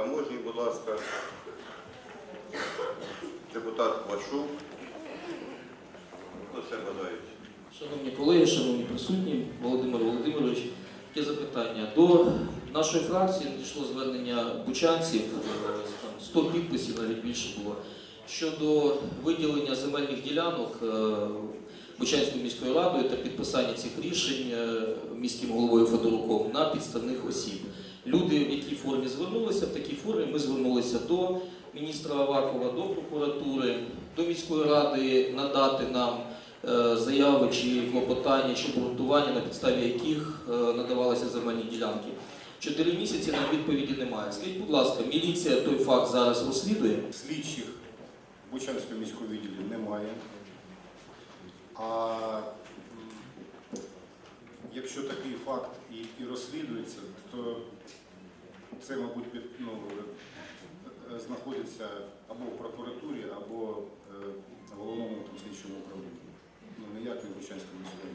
таможні, будь ласка. Депутат Квачук. Хто ще бажають? Шановні колеги, шановні присутні, Володимир Володимирович, є запитання. До нашої фракції надійшло звернення бучанців, е, 100 підписів, навіть більше було, щодо виділення земельних ділянок е, Бучанською міською радою та підписання цих рішень е, міським головою Федоруком на підставних осіб. Люди формі звернулися, в такій формі ми звернулися до міністра Авакова, до прокуратури, до міської ради надати нам е, заяви чи клопотання, чи обґрунтування, на підставі яких е, надавалися земельні ділянки. Чотири місяці нам відповіді немає. Скажіть, будь ласка, міліція той факт зараз розслідує. Слідчих в Бучанському міському відділі немає. А якщо такий факт і, і розслідується, то це, мабуть, під, ну, е, знаходиться або в прокуратурі, або е, в головному слідчому управлінні. Ну, ніяк не в Бучанському міському